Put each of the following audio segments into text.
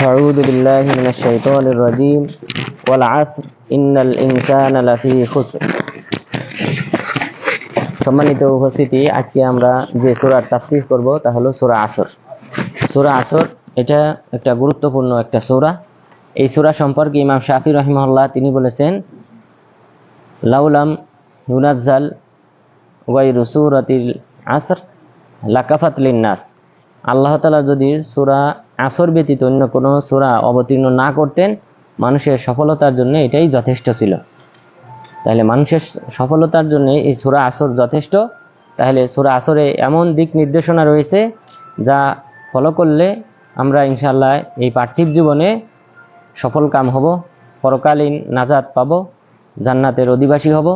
أعوذ بالله من الشيطان الرجيم والعصر إن الإنسان لفي خسر সম্মানিত উপস্থিতি আজকে আমরা যে সূরার তাফসীর করব তা হলো সূরা আসর সূরা আসর এটা একটা গুরুত্বপূর্ণ একটা সূরা এই সূরা সম্পর্কে ইমাম শাফি রহিমহল্লাহ তিনি বলেছেন লাউলাম ইউনাজ্জাল ওয়াইরু সূরাতিল আসর লাকাফাত লিন্নাস আল্লাহ তাআলা যদি সূরা আসর ব্যতীত অন্য কোনো সূরা অবতীর্ণ না করতেন, মানুষের সফলতার জন্য এটাই যথেষ্ট ছিল। তাহলে মানুষের সফলতার জন্য এই সূরা আসর যথেষ্ট। তাহলে সূরা আসরে এমন দিক নির্দেশনা রয়েছে যা ফলো করলে আমরা ইনশাল্লাহ এই পার্থিব জীবনে সফল কাম হব, পরকালীন নাজাত পাব, জান্নাতের অধিবাসী হব।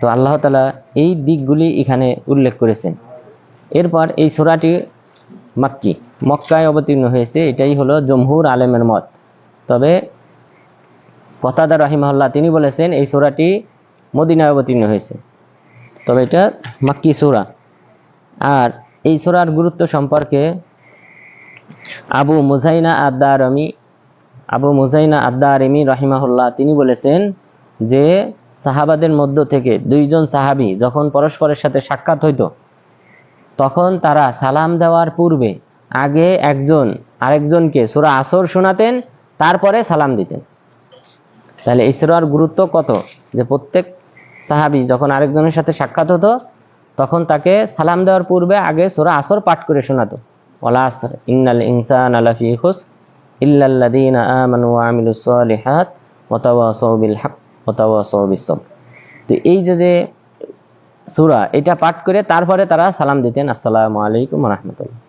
তো আল্লাহ তালা এই দিকগুলি এখানে উল্লেখ করেছেন। এরপর এই সূরাটি মাক্কি। মক্কায় অবতীর্ণ হয়েছে, এটাই হলো জমহুর আলেমের মত। তবে কতাদা রাহিমহল্লা তিনি বলেছেন, এই সূরাটি মদিনায় অবতীর্ণ হয়েছে। তবে এটা মাক্কি সূরা। আর এই সূরার গুরুত্ব সম্পর্কে আবু মুজাইনা আদারমি আবু মুজাইনা আদারিমি রাহিমাহুল্লাহ, তিনি বলেছেন যে সাহাবাদের মধ্য থেকে দুইজন সাহাবি যখন পরস্পরের সাথে সাক্ষাৎ হইতো তখন তারা সালাম দেওয়ার পূর্বে আগে একজন আরেকজনকে সূরা আসর শোনাতেন, তারপরে সালাম দিতেন। তাহলে এই সূরার গুরুত্ব কত? যে প্রত্যেক সাহাবী যখন আরেকজনের সাথে সাক্ষাৎ হতো, তখন তাকে সালাম দেওয়ার পূর্বে আগে সূরা আসর পাঠ করে শোনাতো। ইন্নাল ইনসানা লাফি খুস ইল্লাল্লাযীনা আমানু ওয়া আমিলুস সালিহাত ওয়া বিল হক, ওয়া বিস তো এই যে সূরা, এটা পাঠ করে তারপরে তারা সালাম দিতেন, আসসালামু আলাইকুম রাহমাতুল্লাহ।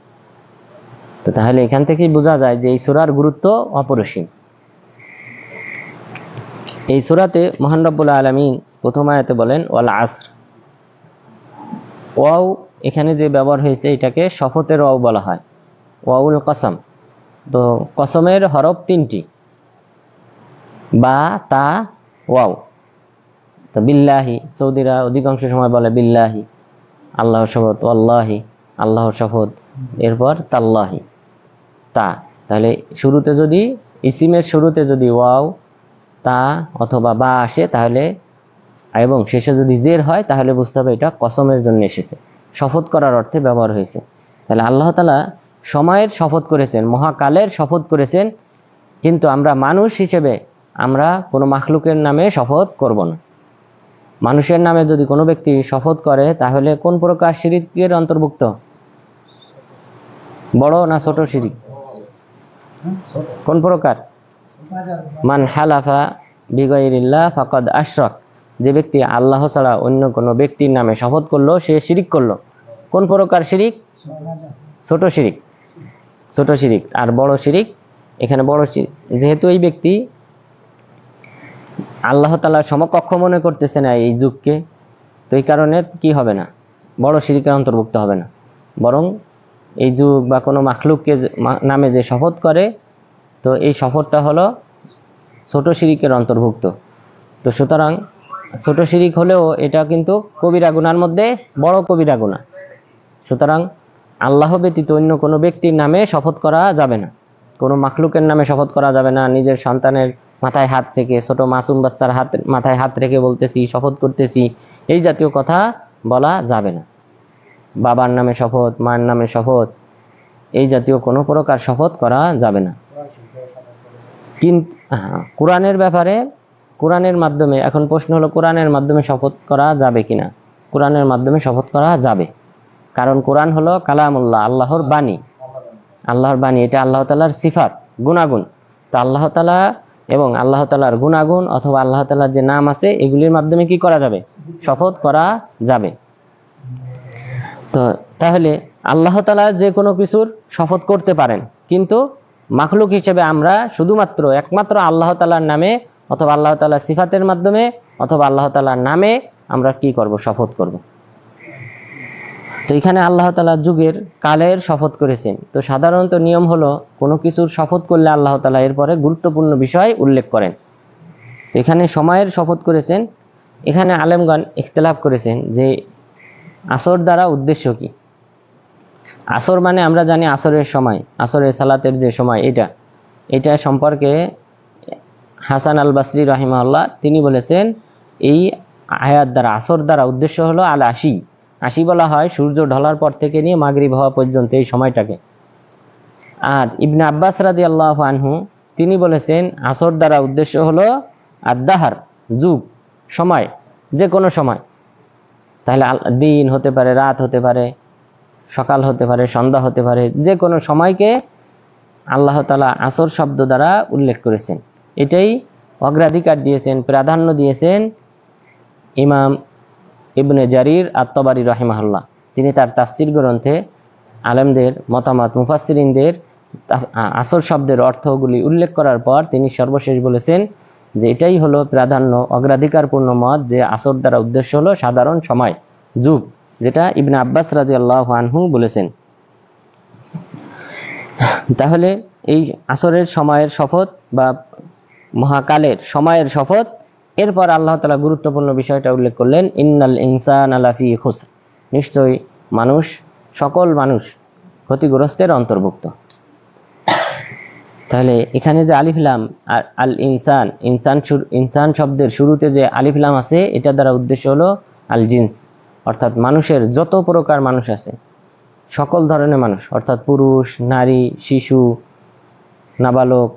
তো তাহলে এখান থেকেই বোঝা যায় যে এই সূরার গুরুত্ব অপরিসীম। এই সূরাতে মহান রব্বুল আলামিন প্রথম আয়াতে বলেন, ওয়াল আসর। ওয়াও এখানে যে ব্যবহার হয়েছে, এটাকে শপথের ওয়াও বলা হয়, ওয়াউল কসম। তো কসমের হরফ তিনটি, বা, তা, ওয়াও। তো বিল্লাহি, সৌদিরা অধিকাংশ সময় বলে বিল্লাহি। আল্লাহর শপথ আল্লাহি আল্লাহর শপথ, এরপর তাল্লাহি। তা, তাহলে শুরুতে যদি, ইসিমের শুরুতে যদি ওয়াও, তা অথবা বা আসে, তাহলে, এবং শেষে যদি জের হয়, তাহলে বুঝতে হবে এটা কসমের জন্য এসেছে। শপথ করার অর্থে ব্যবহার হয়েছে। তাহলে আল্লাহ তালা সময়ের শপথ করেছেন, মহাকালের শপথ করেছেন, কিন্তু আমরা মানুষ হিসেবে আমরা কোনো মাখলুকের নামে শপথ করব না। মানুষের নামে যদি কোনো ব্যক্তি শপথ করে, তাহলে কোন প্রকার শিরিকের অন্তর্ভুক্ত? বড় না ছোট শিরিক কোন প্রকার? মান হালাফা বিগয়রিল্লাহ ফাকাদ আশরাক। যে ব্যক্তি আল্লাহ ছাড়া অন্য কোনো ব্যক্তির নামে শপথ করল, সে শিরিক করল। কোন প্রকার শিরিক ছোট শিরিক ছোট শিরিক আর বড় শিরিক এখানে বড় যেহেতু এই ব্যক্তি আল্লাহ তালা সমকক্ষ মনে করতেছে না এই যুগকে, তো এই কারণে কি হবে না? বড় শিরিকের অন্তর্ভুক্ত হবে না। বরং এই যুগ বা কোনো মাখলুককে নামে যে শপথ করে, তো এই শপথটা হলো ছোট শিরিকের অন্তর্ভুক্ত। তো সুতরাং ছোট শিরিক হলেও এটা কিন্তু কবিরা গুনার মধ্যে বড় কবিরা গুণা সুতরাং আল্লাহ ব্যতীত অন্য কোনো ব্যক্তির নামে শপথ করা যাবে না। কোনো মাখলুকের নামে শপথ করা যাবে না, নিজের সন্তানের মাথায় হাত থেকে ছোট মাসুম বাচ্চার হাত, মাথায় হাত রেখে বলতেছি, শপথ করতেছি, এই জাতীয় কথা বলা যাবে না। বাবার নামে শপথ মায়ের নামে শপথ, এই জাতীয় কোনো প্রকার শপথ করা যাবে না। কিন্তু কোরআনের ব্যাপারে, কোরআনের মাধ্যমে, এখন প্রশ্ন হলো, কোরআনের মাধ্যমে শপথ করা যাবে কিনা? কোরআনের মাধ্যমে শপথ করা যাবে। কারণ কোরআন হলো কালামুল্লাহ, আল্লাহর বাণী। আল্লাহর বাণী, এটা আল্লাহ তালার সিফাত, গুণাগুণ। তো আল্লাহ তালা এবং আল্লাহ তালার গুণাগুণ অথবা আল্লাহ তালার যে নাম আছে, এগুলির মাধ্যমে কি করা যাবে? শপথ করা যাবে। তো তাহলে আল্লাহ তালা যে কোনো কিছুর শপথ করতে পারেন, কিন্তু মাখলুক হিসেবে আমরা শুধুমাত্র একমাত্র আল্লাহ তালার নামে অথবা আল্লাহ তালার সিফাতের মাধ্যমে অথবা আল্লাহ তালার নামে আমরা কি করব? শপথ করব। তো এখানে আল্লাহ তালা যুগের কালের শপথ করেছেন। তো সাধারণত নিয়ম হলো, কোনো কিছুর শপথ করলে আল্লাহ তালা এরপরে গুরুত্বপূর্ণ বিষয় উল্লেখ করেন। তো এখানে সময়ের শপথ করেছেন। এখানে আলেমগণ ইখতলাফ করেছেন যে আসর দ্বারা উদ্দেশ্য কি? আসর মানে আমরা জানি আসরের সময়, আসরের সালাতের যে সময়, এটা। এটা সম্পর্কে হাসান আল বাসরি রহিমাল্লাহ তিনি বলেছেন, এই আয়াত দ্বারা, আসর দ্বারা উদ্দেশ্য হলো আল আশি আশি বলা হয়, সূর্য ঢলার পর থেকে নিয়ে মাগরিব হওয়া পর্যন্ত এই সময়টাকে। আর ইবনে আব্বাস রাজি আল্লাহ আনহু, তিনি বলেছেন, আসর দ্বারা উদ্দেশ্য হলো আদাহার যুগ, সময় যে কোনো সময়। তাহলে দিন হতে পারে, রাত হতে পারে, সকাল হতে পারে, সন্ধ্যা হতে পারে যে কোনো সময়কে আল্লাহ তালা আসর শব্দ দ্বারা উল্লেখ করেছেন। এটাই অগ্রাধিকার দিয়েছেন, প্রাধান্য দিয়েছেন ইমাম ইবনে জারির আত্মবারি রহিমাহুল্লাহ। তিনি তার তাফসির গ্রন্থে আলেমদের মতামত আ- আসল শব্দের অর্থগুলি উল্লেখ করার পর তিনি সর্বশেষ বলেছেন যে এটাই হলো প্রাধান্য, অগ্রাধিকারপূর্ণ মত যে আসর দ্বারা উদ্দেশ্য হলো সাধারণ সময়, যুগ, যেটা ইবনে আব্বাস রাজি আল্লাহ আনহু বলেছেন। তাহলে এই আসরের সময়ের শপথ বা মহাকালের সময়ের শপথ এরপর আল্লাহ তালা গুরুত্বপূর্ণ বিষয়টা উল্লেখ করলেন, ইন্নাল ইনসান আলাফি খুস নিশ্চয়ই মানুষ, সকল মানুষ ক্ষতিগ্রস্তের অন্তর্ভুক্ত। তাহলে এখানে যে আলিফলাম আর আল ইনসান ইনসান ইনসান শব্দের শুরুতে যে আলিফলাম আছে, এটা দ্বারা উদ্দেশ্য হলো আল জিন্স, অর্থাৎ মানুষের যত প্রকার মানুষ আছে, সকল ধরনের মানুষ, অর্থাৎ পুরুষ, নারী, শিশু, নাবালক,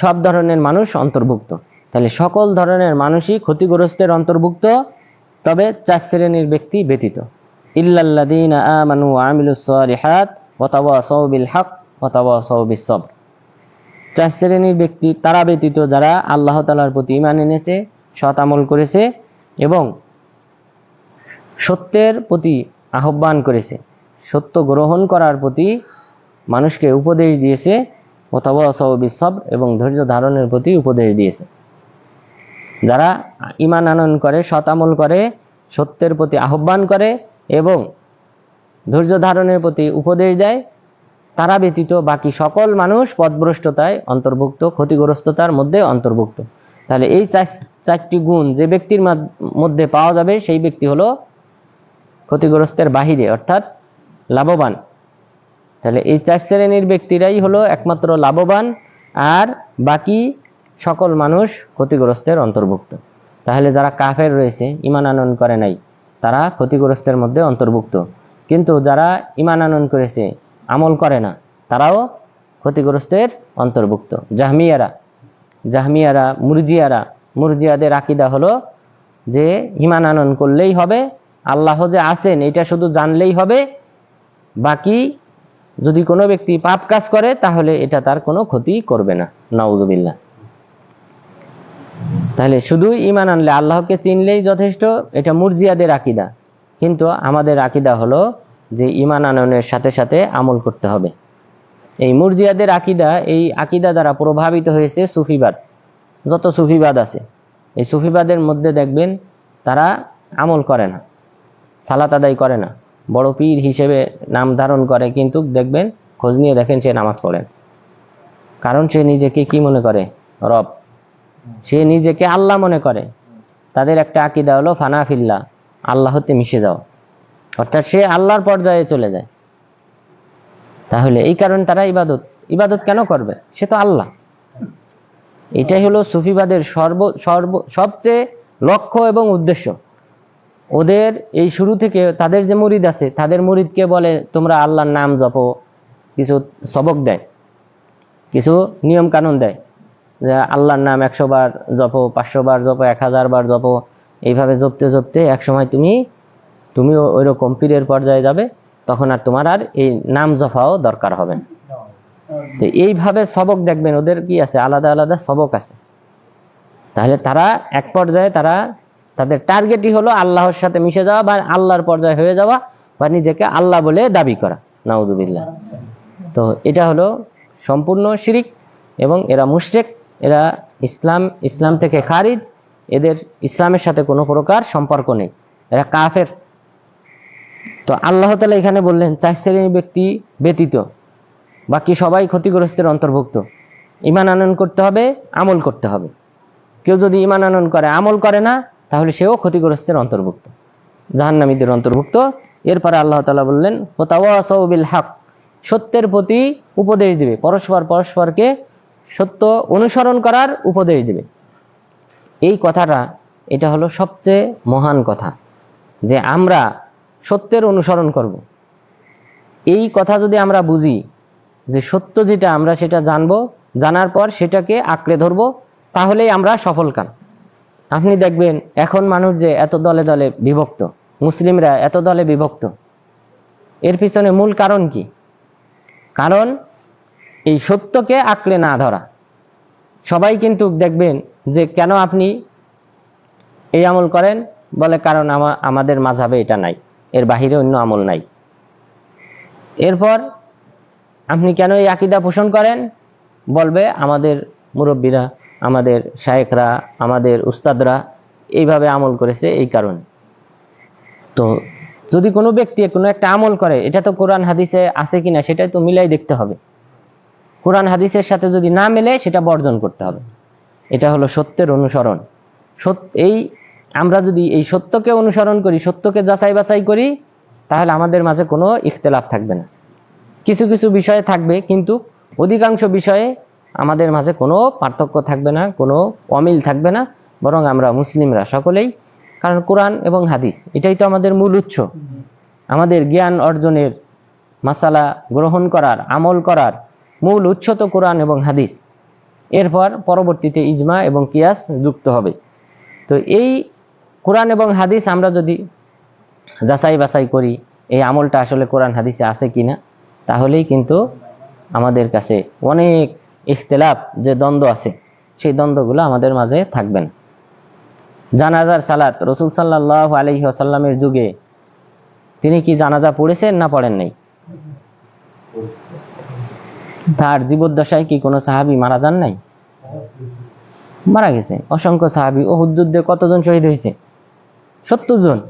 সব ধরনের মানুষ অন্তর্ভুক্ত। তাহলে সকল ধরনের মানুষই ক্ষতিগ্রস্তের অন্তর্ভুক্ত, তবে চার শ্রেণির ব্যক্তি ব্যতীত। ইল্লাল্লাযীন আমানু বিস চার শ্রেণির ব্যক্তি, তারা ব্যতীত যারা আল্লাহ তাআলার প্রতি ঈমান এনেছে, সৎ আমল করেছে এবং সত্যের প্রতি আহ্বান করেছে, সত্য গ্রহণ করার প্রতি মানুষকে উপদেশ দিয়েছে অথবা সব এবং ধৈর্য ধারণের প্রতি উপদেশ দিয়েছে। যারা ইমান আনয়ন করে আমল করে, সত্যের প্রতি আহ্বান করে এবং ধৈর্য ধারণের প্রতি উপদেশ দেয়, তারা ব্যতীত বাকি সকল মানুষ পথভ্রষ্টতায় অন্তর্ভুক্ত, ক্ষতিগ্রস্ততার মধ্যে অন্তর্ভুক্ত। তাহলে এই চার- চারটি গুণ যে ব্যক্তির মধ্যে পাওয়া যাবে, সেই ব্যক্তি হলো ক্ষতিগ্রস্তের বাহিরে, অর্থাৎ লাভবান। তাহলে এই চার শ্রেণির ব্যক্তিরাই হলো একমাত্র লাভবান আর বাকি সকল মানুষ ক্ষতিগ্রস্তের অন্তর্ভুক্ত। তাহলে যারা কাফের রয়েছে ইমান আনয়ন করে নাই, তারা ক্ষতিগ্রস্তের মধ্যে অন্তর্ভুক্ত। কিন্তু যারা ইমান আনয়ন করেছে, আমল করে না, তারাও ক্ষতিগ্রস্তের অন্তর্ভুক্ত। জাহমিয়ারা জাহমিয়ারা, মুরজিয়ারা, মুরজিয়াদের আকিদা হলো যে ইমান আনয়ন করলেই হবে, আল্লাহ যে আছেন, এটা শুধু জানলেই হবে, বাকি যদি কোনো ব্যক্তি পাপ কাজ করে, তাহলে এটা তার কোনো ক্ষতি করবে না। নাউজুবিল্লাহ। তাহলে শুধু ইমান আনলে আল্লাহকে চিনলেই যথেষ্ট, এটা মুরজিয়াদের আকিদা। কিন্তু আমাদের আকিদা হলো যে ইমান আনয়নের সাথে সাথে আমল করতে হবে। এই মুরজিয়াদের আকিদা, এই আকিদা দ্বারা প্রভাবিত হয়েছে সুফিবাদ। যত সুফিবাদ আছে, এই সুফিবাদের মধ্যে দেখবেন তারা আমল করে না, সালাত আদায় করে না। বড় পীর হিসেবে নাম ধারণ করে, কিন্তু দেখবেন খোঁজ নিয়ে দেখেন সে নামাজ পড়েন কারণ সে নিজেকে কি মনে করে? রব। সে নিজেকে আল্লাহ মনে করে। তাদের একটা আকিদা হলো, ফানাফিল্লা আল্লাহতে মিশে যাও। অর্থাৎ সে আল্লাহর পর্যায়ে চলে যায়। তাহলে এই কারণে তারা ইবাদত ইবাদত কেন করবে? সে তো আল্লাহ। এটাই হলো সুফিবাদের সর্ব সর্ব, সবচেয়ে লক্ষ্য এবং উদ্দেশ্য। ওদের এই শুরু থেকে তাদের যে মুরিদ আছে, তাদের মুরিদকে বলে, তোমরা আল্লাহর নাম জপো। কিছু সবক দেয়, কিছু নিয়ম কানুন দেয়। আল্লাহর নাম একশো বার জপো, পাঁচশো বার জপো, এক হাজার বার জপো, এইভাবে জপতে জপতে এক সময় তুমি তুমিও ওই রকম পীরের পর্যায়ে যাবে, তখন আর তোমার আর এই নাম জফাও দরকার হবে না। তো এইভাবে সবক দেখবেন, ওদের কি আছে? আলাদা আলাদা সবক আছে। তাহলে তারা এক পর্যায়ে তারা, তাদের টার্গেটই হলো আল্লাহর সাথে মিশে যাওয়া বা আল্লাহর পর্যায়ে হয়ে যাওয়া বা নিজেকে আল্লাহ বলে দাবি করা। নাউজুবিল্লাহ। তো এটা হলো সম্পূর্ণ শিরিক এবং এরা মুশরিক। এরা ইসলাম ইসলাম থেকে খারিজ। এদের ইসলামের সাথে কোনো প্রকার সম্পর্ক নেই। এরা কাফের। তো আল্লাহ তালা এখানে বললেন চার শ্রেণির ব্যক্তি ব্যতীত, বাকি সবাই ক্ষতিগ্রস্তের অন্তর্ভুক্ত। ইমান আনন করতে হবে, আমল করতে হবে। কেউ যদি ইমান আনন করে, আমল করে না, তাহলে সেও ক্ষতিগ্রস্তের অন্তর্ভুক্ত, জাহান্নামীদের অন্তর্ভুক্ত। এরপরে আল্লাহ তালা বললেন বিল হক সত্যের প্রতি উপদেশ দিবে। পরস্পর পরস্পরকে সত্য অনুসরণ করার উপদেশ দেবে। এই কথাটা, এটা হলো সবচেয়ে মহান কথা, যে আমরা সত্যের অনুসরণ করব। এই কথা যদি আমরা বুঝি, যে সত্য যেটা আমরা সেটা জানব, জানার পর সেটাকে আঁকড়ে ধরবো, তাহলেই আমরা সফল কাম। আপনি দেখবেন, এখন মানুষ যে এত দলে দলে বিভক্ত, মুসলিমরা এত দলে বিভক্ত, এর পিছনে মূল কারণ কি? কারণ এই সত্যকে আঁকড়ে না ধরা। সবাই কিন্তু দেখবেন যে কেন আপনি এই আমল করেন বলে কারণ আমা- আমাদের মাঝাবে এটা নাই, এর বাহিরে অন্য আমল নাই। এরপর আপনি কেন এই আকিদা পোষণ করেন? বলবে আমাদের মুরব্বীরা, আমাদের শায়েখরা, আমাদের উস্তাদরা এইভাবে আমল করেছে এই কারণে। তো যদি কোনো ব্যক্তি কোনো একটা আমল করে, এটা তো কোরআন হাদিসে আছে কিনা সেটাই তো মিলাই দেখতে হবে। কোরআন হাদিসের সাথে যদি না মেলে, সেটা বর্জন করতে হবে। এটা হলো সত্যের অনুসরণ। সত্য এই আমরা যদি এই সত্যকে অনুসরণ করি, সত্যকে যাচাই বাছাই করি, তাহলে আমাদের মাঝে কোনো ইখতলাফ থাকবে না। কিছু কিছু বিষয়ে থাকবে, কিন্তু অধিকাংশ বিষয়ে আমাদের মাঝে কোনো পার্থক্য থাকবে না, কোনো অমিল থাকবে না, বরং আমরা মুসলিমরা সকলেই, কারণ কোরআন এবং হাদিস, এটাই তো আমাদের মূল উৎস। আমাদের জ্ঞান অর্জনের মাসালা গ্রহণ করার, আমল করার মূল উৎস তো কোরআন এবং হাদিস। এরপর পরবর্তীতে ইজমা এবং কিয়াস যুক্ত হবে। তো এই কোরআন এবং হাদিস আমরা যদি যাচাই বাছাই করি, এই আমলটা আসলে কোরআন হাদিসে আছে কিনা, তাহলেই কিন্তু আমাদের কাছে অনেক ইখতলাফ যে দ্বন্দ্ব আছে, সেই দ্বন্দ্বগুলো আমাদের মাঝে থাকবে না জানাজার সালাত, রসুল সাল্লাহ আলহি আসাল্লামের যুগে তিনি কি জানাজা পড়েছেন না পড়েন নাই? তার জীবদ্দশায় কি কোনো সাহাবি মারা যান নাই? মারা গেছে। অসংখ্য সাহাবি ও হুদ্দুদ্দে কতজন শহীদ হয়েছে? সত্তর জন।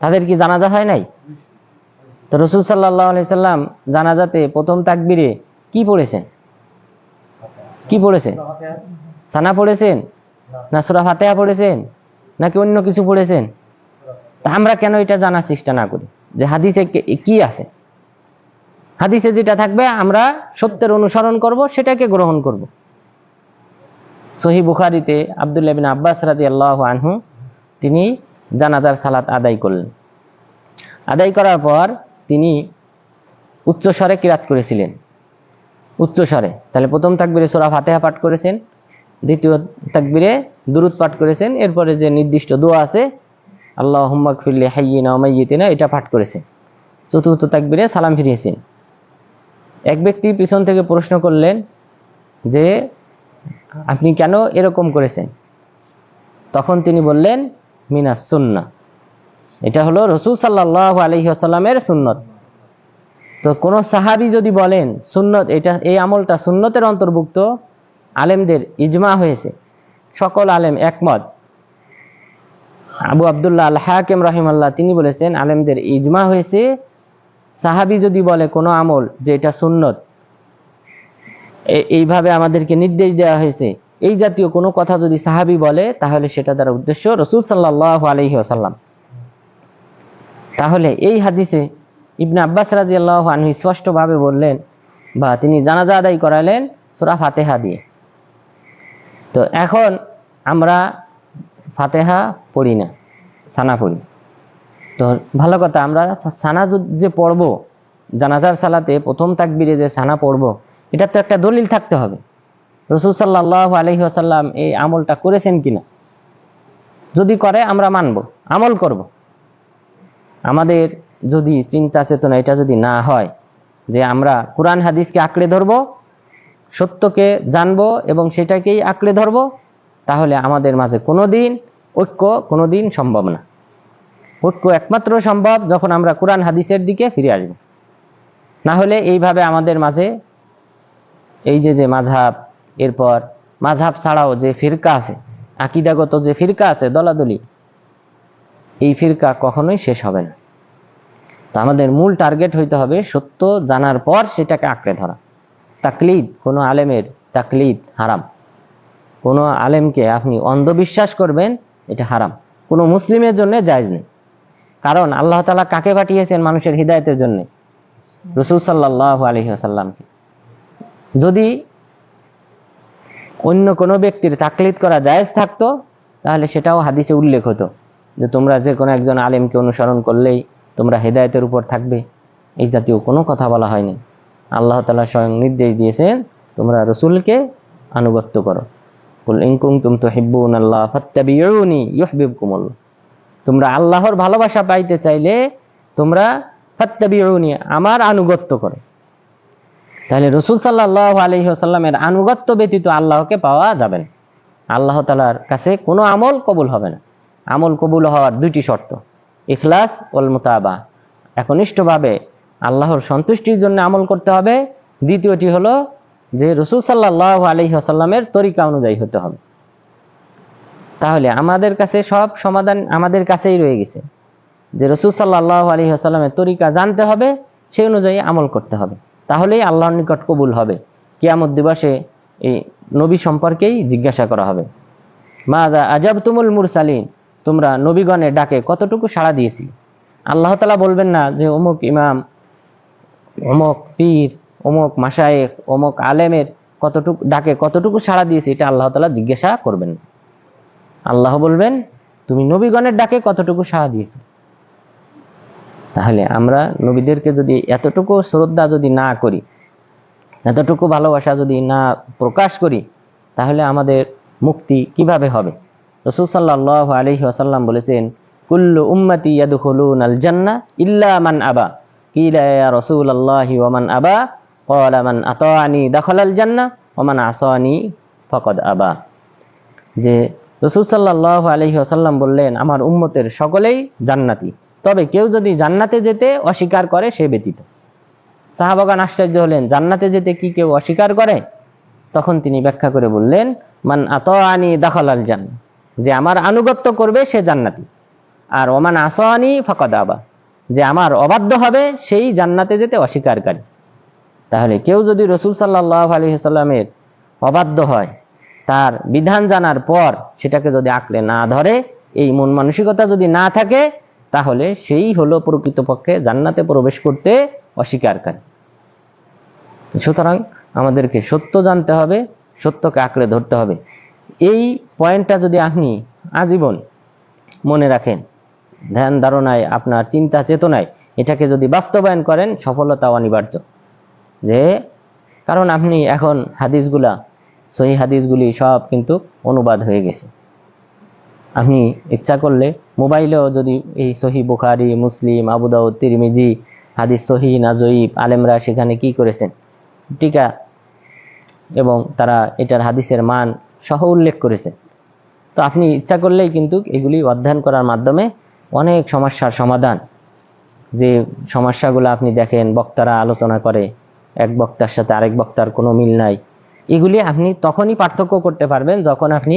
তাদের কি জানাজা হয় নাই? তো রসুল সাল্লাহ সাল্লাম জানাজাতে প্রথম তাকবিরে কি পড়েছেন? কি পড়েছেন? সানা পড়েছেন? না সুরা ফাতেহা পড়েছেন? নাকি অন্য কিছু পড়েছেন? তা আমরা কেন এটা জানার চেষ্টা না করি? যে হাদিসে কি আছে? হাদিসে যেটা থাকবে, আমরা সত্যের অনুসরণ করব, সেটাকে গ্রহণ করব। সহি বুখারিতে আবদুল্লাহ বিন আব্বাস রাদি আল্লাহ আনহু, তিনি জানাজার সালাত আদায় করলেন। আদায় করার পর তিনি উচ্চস্বরে কিরাত করেছিলেন। উচ্চস্বরে তাহলে প্রথম তাকবিরে সোরা ফাতেহা পাঠ করেছেন, দ্বিতীয় তাকবিরে দুরুদ পাঠ করেছেন, এরপরে যে নির্দিষ্ট দোয়া আছে আল্লাহ হুম্মাক ফিরলে হাইয়িনা মাইয়িতিনা এটা পাঠ করেছেন। চতুর্থ তাকবিরে সালাম ফিরিয়েছেন। এক ব্যক্তি পিছন থেকে প্রশ্ন করলেন যে, আপনি কেন এরকম করেছেন? তখন তিনি বললেন মিনাস সুন্না এটা হলো রসুল সাল্লাহ আলহি আসাল্লামের সুন্নত। তো কোন সাহাবি যদি বলেন, সুন্নত, এটা, এই আমলটা সুন্নতের অন্তর্ভুক্ত, আলেমদের ইজমা হয়েছে। সকল আলেম একমত। আবু আবদুল্লাহ আল হাকিম রহিমাল্লাহ তিনি বলেছেন, আলেমদের ইজমা হয়েছে সাহাবি যদি বলে কোনো আমল যে এটা সুন্নত এইভাবে আমাদেরকে নির্দেশ দেওয়া হয়েছে, এই জাতীয় কোনো কথা যদি সাহাবি বলে, তাহলে সেটা দ্বারা উদ্দেশ্য রসুল সাল্লাহ আলহি আসাল্লাম তাহলে এই হাদিসে ইবনে আব্বাস রাজি আল্লাহ আনহু স্পষ্টভাবে বললেন বা তিনি জানাজা আদায় করালেন সুরা ফাতেহা দিয়ে। তো এখন আমরা ফাতেহা পড়ি না, সানা পড়ি। তো ভালো কথা, আমরা সানা যে পড়ব, জানাজার সালাতে প্রথম তাকবিরে যে সানা পড়ব, এটা তো একটা দলিল থাকতে হবে। রসুল সাল্লাহ আলহি আসাল্লাম এই আমলটা করেছেন কিনা? যদি করে, আমরা মানব, আমল করব। আমাদের যদি চিন্তা চেতনা এটা যদি না হয়, যে আমরা কোরআন হাদিসকে আঁকড়ে ধরবো, সত্যকে জানব এবং সেটাকেই আঁকড়ে ধরবো, তাহলে আমাদের মাঝে কোনোদিন ঐক্য কোনোদিন সম্ভব না। ঐক্য একমাত্র সম্ভব যখন আমরা কোরআন হাদিসের দিকে ফিরে আসব। না হলে এইভাবে আমাদের মাঝে এই যে যে মাঝাব এরপর মাঝাব ছাড়াও যে ফিরকা আছে, আকিদাগত যে ফিরকা আছে, দলাদলি, এই ফিরকা কখনোই শেষ হবে না। তো আমাদের মূল টার্গেট হইতে হবে সত্য জানার পর সেটাকে আঁকড়ে ধরা। তাকলিদ, কোনো আলেমের তাকলিদ হারাম। কোনো আলেমকে আপনি অন্ধবিশ্বাস করবেন, এটা হারাম। কোনো মুসলিমের জন্য জায়জ নেই। কারণ আল্লাহ তালা কাকে পাঠিয়েছেন মানুষের হৃদায়তের জন্য? রসুল সাল্লাহ আলহি আসাল্লামকে যদি অন্য কোনো ব্যক্তির তাকলিদ করা জায়েজ থাকতো, তাহলে সেটাও হাদিসে উল্লেখ হতো যে তোমরা যে কোনো একজন আলেমকে অনুসরণ করলেই তোমরা হেদায়েতের উপর থাকবে। এই জাতীয় কোনো কথা বলা হয়নি। আল্লাহ তালা স্বয়ং নির্দেশ দিয়েছেন, তোমরা রসুলকে আনুগত্য করো। কুল ইন কুনতুম তুহিব্বুন আল্লাহ ফাত্তাবিউনি ইউহিব্বুকুমুল্লাহ। তোমরা আল্লাহর ভালোবাসা পাইতে চাইলে তোমরা আমার আনুগত্য করো। তাহলে রসুল সাল্লাহ আলহি আসাল্লামের আনুগত্য ব্যতীত আল্লাহকে পাওয়া যাবে না। আল্লাহ তালার কাছে কোনো আমল কবুল হবে না। আমল কবুল হওয়ার দুইটি শর্ত, ইখলাস ওল মোতাবা। একনিষ্ঠভাবে আল্লাহর সন্তুষ্টির জন্য আমল করতে হবে। দ্বিতীয়টি হলো যে রসুল সাল্লাহ আলহি আসাল্লামের তরিকা অনুযায়ী হতে হবে। তাহলে আমাদের কাছে সব সমাধান আমাদের কাছেই রয়ে গেছে। যে রসুল সাল্লাহ আলী তরিকা জানতে হবে, সেই অনুযায়ী আমল করতে হবে। তাহলেই আল্লাহর নিকট কবুল হবে। কিয়ামত দিবসে এই নবী সম্পর্কেই জিজ্ঞাসা করা হবে। মা আজাব তুমুল মুরসালিন, তোমরা নবীগণের ডাকে কতটুকু সাড়া দিয়েছি? আল্লাহ তালা বলবেন না যে, অমুক ইমাম, অমুক পীর, অমুক মাসায়েক অমুক আলেমের কতটুকু, ডাকে কতটুকু সাড়া দিয়েছি? এটা আল্লাহ তালা জিজ্ঞাসা করবেন না। আল্লাহ বলবেন, তুমি নবীগণের ডাকে কতটুকু সাড়া দিয়েছ? তাহলে আমরা নবীদেরকে যদি এতটুকু শ্রদ্ধা যদি না করি, এতটুকু ভালোবাসা যদি না প্রকাশ করি, তাহলে আমাদের মুক্তি কীভাবে হবে? রসুল সাল্লাহ আলহি আসাল্লাম বলেছেন, কুল্লু উম্মতি জান্না ইল্লা মান আবা। কিলা রসুল আল্লাহি ওমান আবা? ক্বালা, মান আতানি দাখালাল জান্না ওমান আসানি ফাকাদ আবা। যে রসুল সাল্লাহ আলহি আসাল্লাম বললেন, আমার উম্মতের সকলেই জান্নাতি। তবে কেউ যদি জান্নাতে যেতে অস্বীকার করে, সে ব্যতীত। সাহাবাগান আশ্চর্য হলেন, জান্নাতে যেতে কি কেউ অস্বীকার করে? তখন তিনি ব্যাখ্যা করে বললেন, মান আত আনি দাখলাল জান যে আমার আনুগত্য করবে, সে জান্নাতি। আর ওমান আসোয়ানি ফকদ আবা। যে আমার অবাধ্য হবে, সেই জান্নাতে যেতে অস্বীকারী। তাহলে কেউ যদি রসুল সাল্লাহ আলী সাল্লামের অবাধ্য হয় তার বিধান জানার পর সেটাকে যদি আঁকড়ে না ধরে, এই মন মানসিকতা যদি না থাকে, তাহলে সেই হলো প্রকৃতপক্ষে জান্নাতে প্রবেশ করতে অস্বীকারী সুতরাং আমাদেরকে সত্য জানতে হবে, সত্যকে আঁকড়ে ধরতে হবে। এই পয়েন্টটা যদি আপনি আজীবন মনে রাখেন, ধ্যান ধারণায় আপনার চিন্তা চেতনায় এটাকে যদি বাস্তবায়ন করেন সফলতা অনিবার্য। যে কারণ আপনি এখন হাদিসগুলা সহি হাদিসগুলি সব কিন্তু অনুবাদ হয়ে গেছে। আপনি ইচ্ছা করলে মোবাইলেও যদি এই সহি বুখারি, মুসলিম আবুদাউদ তিরমিজি হাদিস সহি নাজইব আলেমরা সেখানে কি করেছেন? টিকা এবং তারা এটার হাদিসের মান সহ উল্লেখ করেছেন। তো আপনি ইচ্ছা করলেই কিন্তু এগুলি অধ্যয়ন করার মাধ্যমে অনেক সমস্যার সমাধান। যে সমস্যাগুলো আপনি দেখেন, বক্তারা আলোচনা করে, এক বক্তার সাথে আরেক বক্তার কোনো মিল নাই। এগুলি আপনি তখনই পার্থক্য করতে পারবেন যখন আপনি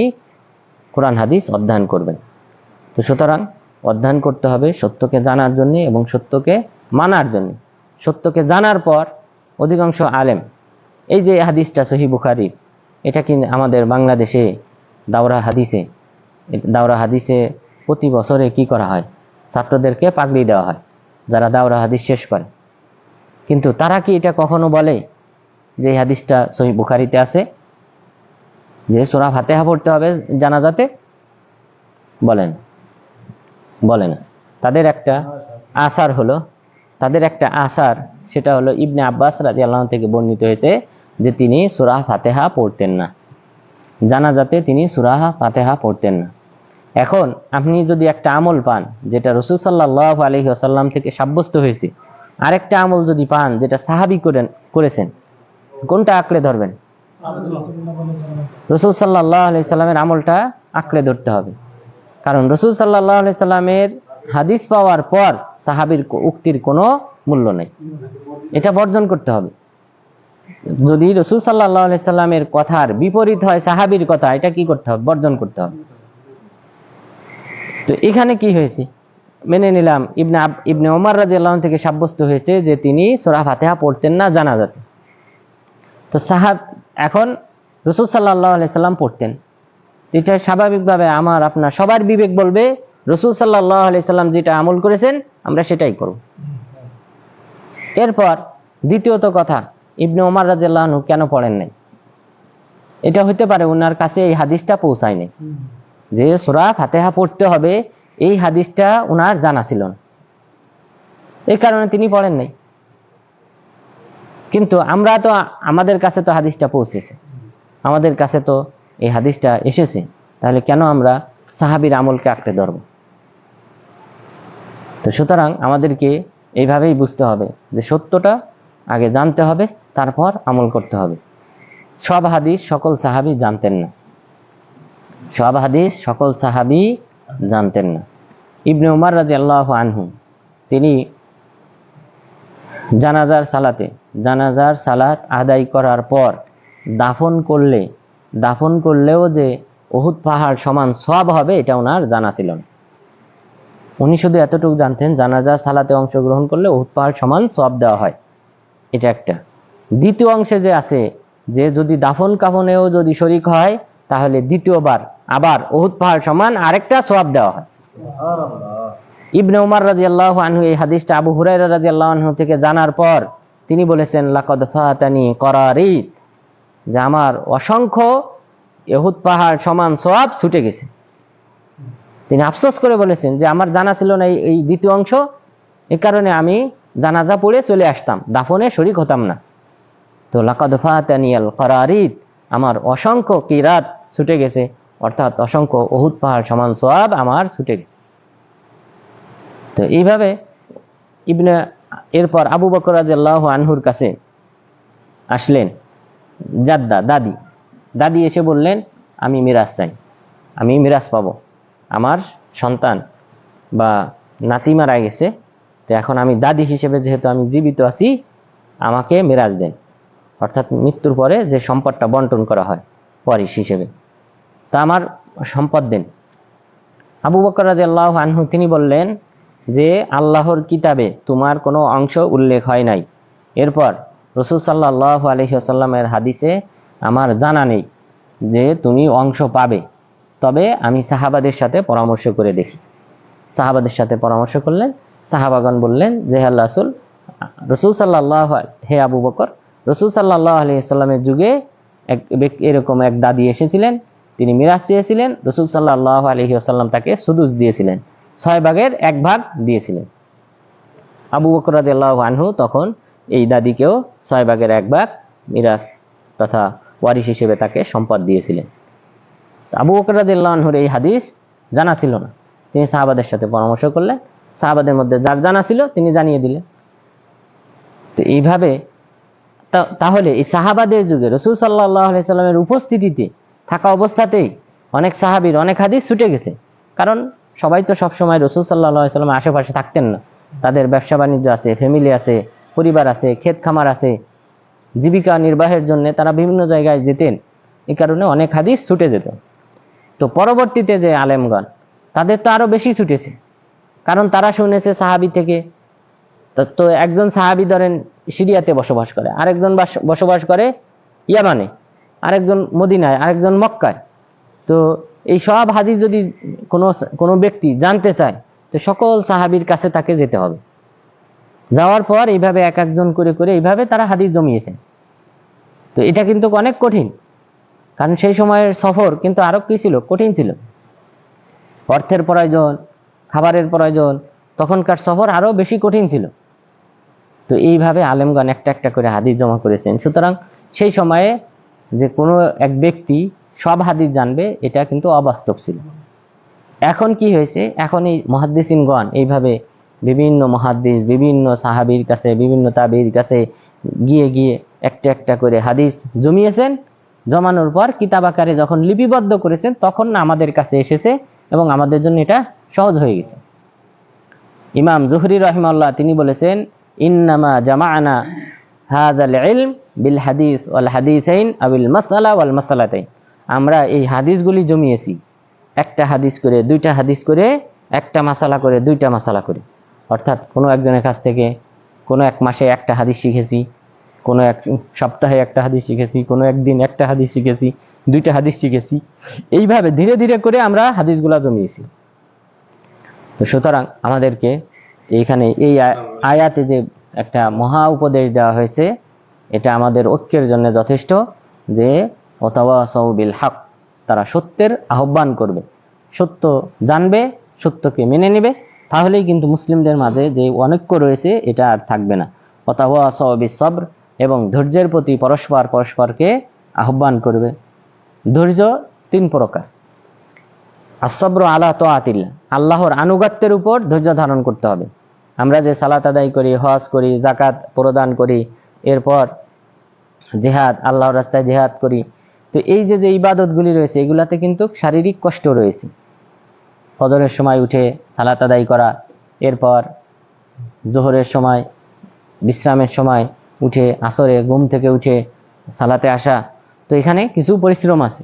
কোরআন, হাদিস অধ্যয়ন করবেন। তো সুতরাং অধ্যয়ন করতে হবে সত্যকে জানার জন্য এবং সত্যকে মানার জন্য। সত্যকে জানার পর অধিকাংশ আলেম, এই যে হাদিসটা সহি বুখারির, এটা কি আমাদের বাংলাদেশে দাওরা হাদিসে দাওরা হাদিসে প্রতি বছরে কি করা হয়? ছাত্রদেরকে পাগড়ি দেওয়া হয়, যারা দাওরা হাদিস শেষ করে। কিন্তু তারা কি এটা কখনো বলে? যে হাদিসটা সহি বুখারিতে আছে, যে সোরা ফাতেহা পড়তে হবে জানাজাতে, বলেন বলে না তাদের একটা আসার হলো, তাদের একটা আসার, সেটা হলো ইবনে আব্বাস রাজি আল্লাহ থেকে বর্ণিত হয়েছে যে তিনি সুরাহ ফাতেহা পড়তেন না। জানাজাতে তিনি সুরাহ ফাতেহা পড়তেন না। এখন আপনি যদি একটা আমল পান, যেটা রসুল সাল্লাহ আলহি থেকে সাব্যস্ত হয়েছে, আরেকটা আমল যদি পান, যেটা সাহাবি করেন, করেছেন কোনটা আঁকড়ে ধরবেন? রসুল সাল্লাহ আলি সাল্লামের আমলটা আঁকড়ে ধরতে হবে। কারণ রসুল সাল্লাহ আলি সাল্লামের হাদিস পাওয়ার পর সাহাবির উক্তির কোনো মূল্য নেই। এটা বর্জন করতে হবে। যদি রসুল সাল্লাহ আলি সাল্লামের কথার বিপরীত হয় সাহাবির কথা, এটা কি করতে হবে? বর্জন করতে হবে। তো এখানে কি হয়েছে? মেনে নিলাম, ইবনে ইবনে ওমর রাজি আল্লাহ থেকে সাব্যস্ত হয়েছে যে তিনি সোরা ফাতেহা পড়তেন না জানা যাতে তো সাহাব এখন রসুল সাল্লাহ সাল্লাম পড়তেন। এটা স্বাভাবিকভাবে আমার, আপনার সবার বিবেক বলবে, রসুল সাল্লাহ সাল্লাম যেটা আমল করেছেন, আমরা সেটাই করব। এরপর দ্বিতীয়ত কথা, ইবনে ওমর রাজিয়াল্লাহনু কেন পড়েন নাই? এটা হতে পারে ওনার কাছে এই হাদিসটা পৌঁছায় পৌঁছায়নি যে সোরা ফাতেহা পড়তে হবে, এই হাদিসটা ওনার জানা ছিল না। এই কারণে তিনি পড়েন নাই। কিন্তু আমরা তো, আমাদের কাছে তো হাদিসটা পৌঁছেছে। আমাদের কাছে তো এই হাদিসটা এসেছে। তাহলে কেন আমরা সাহাবির আমলকে আঁকড়ে ধরব? তো সুতরাং আমাদেরকে এইভাবেই বুঝতে হবে যে সত্যটা আগে জানতে হবে, তারপর আমল করতে হবে। সব হাদিস সকল সাহাবি জানতেন না। সব হাদিস সকল সাহাবি জানতেন না। ইবনে উমার রাজি আল্লাহ আনহু, তিনি জানাজার সালাতে। জানাজার সালাত আদায় করার পর দাফন করলে, দাফন করলেও যে ওহুদ পাহাড় সমান সব হবে, এটা ওনার জানা ছিল না। উনি শুধু এতটুকু জানতেন, জানাজার সালাতে অংশগ্রহণ করলে ওহুদ পাহাড় সমান সব দেওয়া হয়। এটা একটা। দ্বিতীয় অংশে যে আছে, যে যদি দাফন কাফনেও যদি শরিক হয়, তাহলে দ্বিতীয়বার আবার ওহুদ পাহাড় সমান আরেকটা সোয়াব দেওয়া হয়। ইবনে উমার রাজি আল্লাহ আনহু, এই হাদিসটা আবু হুরায়রা রাদিয়াল্লাহু আনহু থেকে জানার পর তিনি বলেছেন, লাকাদ ফাতানি যে আমার অসংখ্য এহুদ পাহাড় সমান সওয়াব ছুটে গেছে। তিনি আফসোস করে বলেছেন যে আমার জানা ছিল না এই- দ্বিতীয় অংশ এই কারণে আমি জানাজা পড়ে চলে আসতাম, দাফনে শরিক হতাম না। তো লাকাদ ফাতানিয়াল করারিত, আমার অসংখ্য কিরাত ছুটে গেছে, অর্থাৎ অসংখ্য ওহুদ পাহাড় সমান সওয়াব আমার ছুটে গেছে। তো এইভাবে ইবনে, এরপর আবু বকর রাদিয়াল্লাহু আনহুর কাছে আসলেন জাদ্দা, দাদি। দাদি এসে বললেন, আমি মিরাজ চাই। আমি মিরাজ পাবো। আমার সন্তান বা নাতি মারা গেছে। তো এখন আমি দাদি হিসেবে যেহেতু আমি জীবিত আছি, আমাকে মিরাজ দেন। অর্থাৎ মৃত্যুর পরে যে সম্পদটা বন্টন করা হয়, ওয়ারিশ হিসেবে। তা আমার সম্পদ দেন। আবু বকর রাদিয়াল্লাহু আনহু, তিনি বললেন যে আল্লাহর কিতাবে তোমার কোনো অংশ উল্লেখ হয় নাই। এরপর রসুল সাল্লাহ আলহিহাসাল্লামের হাদিসে আমার জানা নেই যে তুমি অংশ পাবে। তবে আমি সাহাবাদের সাথে পরামর্শ করে দেখি। সাহাবাদের সাথে পরামর্শ করলেন, সাহাবাগণ বললেন যে আল্লাহ রাসুল, রসুল সাল্লাহ হে আবু বকর, রসুল সাল্লাহ আলহিহাল্লামের যুগে এক এরকম এক দাদি এসেছিলেন, তিনি মিরাজ চেয়েছিলেন, রসুল সাল্লাহ আলহি আসাল্লাম তাকে সুদুস দিয়েছিলেন। ছয় ভাগের এক ভাগ দিয়েছিলেন। আবু বকর রাদিয়াল্লাহু আনহু তখন এই দাদিকেও ছয় ভাগের এক ভাগ মিরাজ তথা ওয়ারিশ হিসেবে তাকে সম্পদ দিয়েছিলেন। আবু বকর রাদিয়াল্লাহু আনহুর এই হাদিস জানা ছিল না। তিনি সাহাবাদের সাথে পরামর্শ করলেন। সাহাবাদের মধ্যে যার জানা ছিল তিনি জানিয়ে দিলেন। তো এইভাবে তাহলে এই সাহাবাদের যুগে রসুল সাল্লাহ সাল্লামের উপস্থিতিতে থাকা অবস্থাতেই অনেক সাহাবীর অনেক হাদিস ছুটে গেছে। কারণ সবাই তো সবসময় রসুল সাল্লাহ সাল্লামের আশেপাশে থাকতেন না। তাদের ব্যবসা বাণিজ্য আছে ফ্যামিলি আছে, পরিবার আছে, ক্ষেত খামার আছে। জীবিকা নির্বাহের জন্য তারা বিভিন্ন জায়গায় যেতেন। এই কারণে অনেক হাদিস ছুটে যেত। তো পরবর্তীতে যে আলেমগণ, তাদের তো আরও বেশি ছুটেছে। কারণ তারা শুনেছে সাহাবি থেকে। তো- একজন সাহাবি ধরেন সিরিয়াতে বসবাস করে, আরেকজন বাস- বসবাস করে ইয়ামানে, আরেকজন মদিনায়, আরেকজন মক্কায়। তো এই সব হাদিস যদি কোনো কোনো ব্যক্তি জানতে চায়, তো সকল সাহাবির কাছে তাকে যেতে হবে। যাওয়ার পর এইভাবে এক একজন করে করে এইভাবে তারা হাদিস জমিয়েছে তো এটা কিন্তু অনেক কঠিন। কারণ সেই সময়ের সফর কিন্তু আরও কি ছিল? কঠিন ছিল। অর্থের প্রয়োজন, খাবারের প্রয়োজন, তখনকার সফর আরও বেশি কঠিন ছিল। তো এইভাবে আলেমগণ একটা একটা করে হাদিস জমা করেছেন। সুতরাং সেই সময়ে যে কোনো এক ব্যক্তি সব হাদিস জানবে, এটা কিন্তু অবাস্তব ছিল। এখন কি হয়েছে? এখন এই মহাদ্দিসিনগণ এইভাবে বিভিন্ন মহাদ্দিস, বিভিন্ন সাহাবির কাছে, বিভিন্ন তাবির কাছে গিয়ে গিয়ে একটা একটা করে হাদিস জমিয়েছেন। জমানোর পর কিতাব আকারে যখন লিপিবদ্ধ করেছেন, তখন আমাদের কাছে এসেছে এবং আমাদের জন্য এটা সহজ হয়ে গেছে। ইমাম জুহরি রহিমাল্লাহ তিনি বলেছেন, ইন্নামা জামাআনা হাযাল ইলম বিল হাদিস ওয়াল হাদিসাইন আবিল মাসালা ওয়াল মাসালাতাইন আমরা এই হাদিসগুলি জমিয়েছি। একটা হাদিস করে, দুইটা হাদিস করে, একটা মাসালা করে, দুইটা মাসালা করে। অর্থাৎ কোনো একজনের কাছ থেকে কোনো এক মাসে একটা হাদিস শিখেছি, কোনো এক সপ্তাহে একটা হাদিস শিখেছি, কোনো একদিন একটা হাদিস শিখেছি, দুইটা হাদিস শিখেছি। এইভাবে ধীরে ধীরে করে আমরা হাদিসগুলা জমিয়েছি। তো সুতরাং আমাদেরকে এইখানে এই আয়াতে যে একটা মহা উপদেশ দেওয়া হয়েছে, এটা আমাদের ঐক্যের জন্য যথেষ্ট যে ওতাওয়াসাউ বিল হক তারা সত্যের আহ্বান করবে। সত্য জানবে, সত্যকে মেনে নেবে। তাহলেই কিন্তু মুসলিমদের মাঝে যে অনৈক্য রয়েছে, এটা আর থাকবে না। ওতাওয়াসাউ বিস সবর এবং ধৈর্যের প্রতি পরস্পর পরস্পরকে আহ্বান করবে। ধৈর্য তিন প্রকার। আসব্র আলা তো আতিল্লা আল্লাহর আনুগত্যের উপর ধৈর্য ধারণ করতে হবে। আমরা যে সালাত আদায় করি, হজ করি জাকাত প্রদান করি, এরপর জেহাদ, আল্লাহর রাস্তায় জেহাদ করি তো এই যে যে ইবাদতগুলি রয়েছে, এগুলাতে কিন্তু শারীরিক কষ্ট রয়েছে। ফজরের সময় উঠে সালাত আদায় করা, এরপর জোহরের সময়, বিশ্রামের সময় উঠে, আসরে ঘুম থেকে উঠে সালাতে আসা, তো এখানে কিছু পরিশ্রম আছে।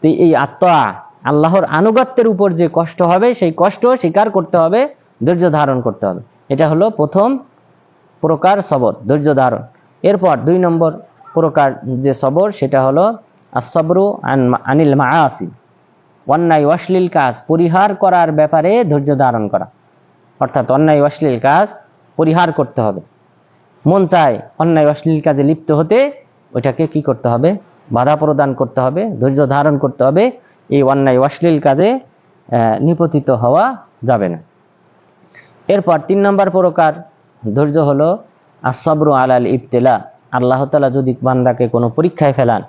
তো এই আত্মা, আল্লাহর আনুগত্যের উপর যে কষ্ট হবে, সেই কষ্ট স্বীকার করতে হবে, ধৈর্য ধারণ করতে হবে। এটা হলো প্রথম প্রকার সবর, ধৈর্য ধারণ। এরপর দুই নম্বর প্রকার যে সবর, সেটা হলো আসবরু আন আনিল মাআসি। অন্যায় অশ্লীল কাজ পরিহার করার ব্যাপারে ধৈর্য ধারণ করা। অর্থাৎ অন্যায় অশ্লীল কাজ পরিহার করতে হবে। মন চায় অন্যায় অশ্লীল কাজে লিপ্ত হতে, ওইটাকে কি করতে হবে? বাধা প্রদান করতে হবে, ধৈর্য ধারণ করতে হবে। এই অন্যায় অশ্লীল কাজে নিপতিত হওয়া যাবে না। এরপর তিন নম্বর প্রকার ধৈর্য হলো আসবরু আলাল ইবতেলা। আল্লাহ তালা যদি বান্দাকে কোনো পরীক্ষায় ফেলান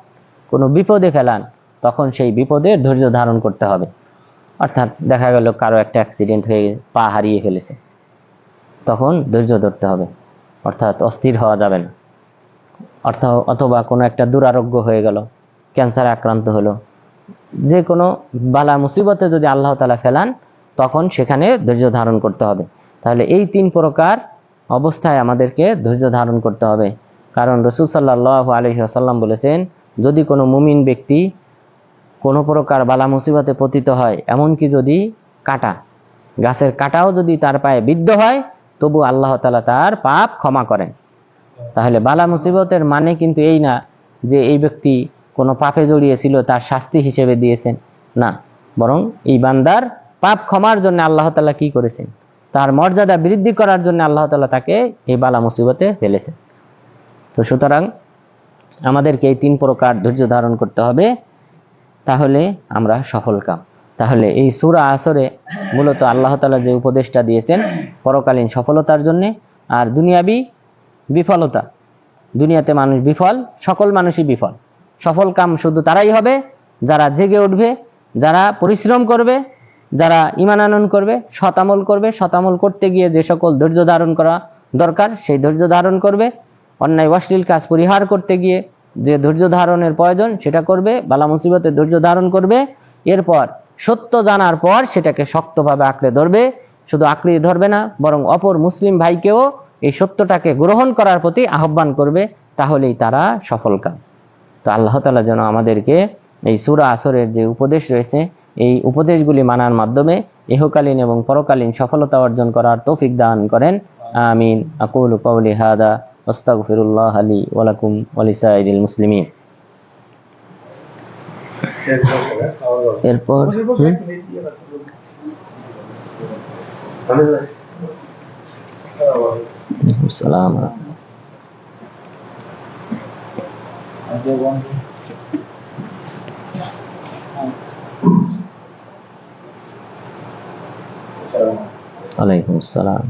কোনো বিপদে ফেলান, তখন সেই বিপদে ধৈর্য ধারণ করতে হবে। অর্থাৎ দেখা গেল কারও একটা অ্যাক্সিডেন্ট হয়ে পা হারিয়ে ফেলেছে। তখন ধৈর্য ধরতে হবে। অর্থাৎ অস্থির হওয়া যাবে না। অর্থ, অথবা কোনো একটা দুরারোগ্য হয়ে গেল, ক্যান্সারে আক্রান্ত হলো, যে কোনো বালা মুসিবতে যদি আল্লাহ তালা ফেলান, তখন সেখানে ধৈর্য ধারণ করতে হবে। তাহলে এই তিন প্রকার অবস্থায় আমাদেরকে ধৈর্য ধারণ করতে হবে। কারণ রসুল সাল্লাহ আলহি আসাল্লাম বলেছেন যদি কোনো মুমিন ব্যক্তি কোনো প্রকার বালা মুসিবতে পতিত হয়, এমনকি যদি কাটা, গাছের কাটাও যদি তার পায়ে বিদ্ধ হয়, তবু আল্লাহ তালা তার পাপ ক্ষমা করেন। তাহলে বালা মুসিবতের মানে কিন্তু এই না যে এই ব্যক্তি কোনো পাপে জড়িয়েছিল, তার শাস্তি হিসেবে দিয়েছেন। না, বরং এই বান্দার পাপ ক্ষমার জন্য আল্লাহ তালা কি করেছেন? তার মর্যাদা বৃদ্ধি করার জন্য আল্লাহ তালা তাকে এই বালা মুসিবতে ফেলেছেন। তো সুতরাং আমাদেরকে এই তিন প্রকার ধৈর্য ধারণ করতে হবে, তাহলে আমরা সফল কাম। তাহলে এই সুরা আসরে মূলত আল্লাহ তালা যে উপদেশটা দিয়েছেন, পরকালীন সফলতার জন্যে, আর দুনিয়াবি বিফলতা। দুনিয়াতে মানুষ বিফল, সকল মানুষই বিফল। সফল কাম শুধু তারাই হবে, যারা জেগে উঠবে, যারা পরিশ্রম করবে, যারা ইমান আনয়ন করবে শতামল করবে শতামল করতে গিয়ে যে সকল ধৈর্য ধারণ করা দরকার, সেই ধৈর্য ধারণ করবে। অন্যায় অশ্লীল কাজ পরিহার করতে গিয়ে যে ধৈর্য ধারণের প্রয়োজন সেটা করবে, বালা মুসিবতে ধৈর্য ধারণ করবে, এরপর সত্য জানার পর সেটাকে শক্তভাবে আঁকড়ে ধরবে। শুধু আঁকড়ে ধরবে না, বরং অপর মুসলিম ভাইকেও এই সত্যটাকে গ্রহণ করার প্রতি আহ্বান করবে, তাহলেই তারা সফল কাম। তো আল্লাহ তালা যেন আমাদেরকে এই সুরা আসরের যে উপদেশ রয়েছে, এই উপদেশগুলি মানার মাধ্যমে ইহকালীন এবং পরকালীন সফলতা অর্জন করার তৌফিক দান করেন। আমিন। আকুল কৌলি হাদা। ওস্তাগফিরুল্লাহ আলী ওয়ালাকুম ওয়ালিসাইদিল মুসলিমিন এরপর হুম? ওয়ালাইকুম সালাম ওয়ালাইকুম আসসালাম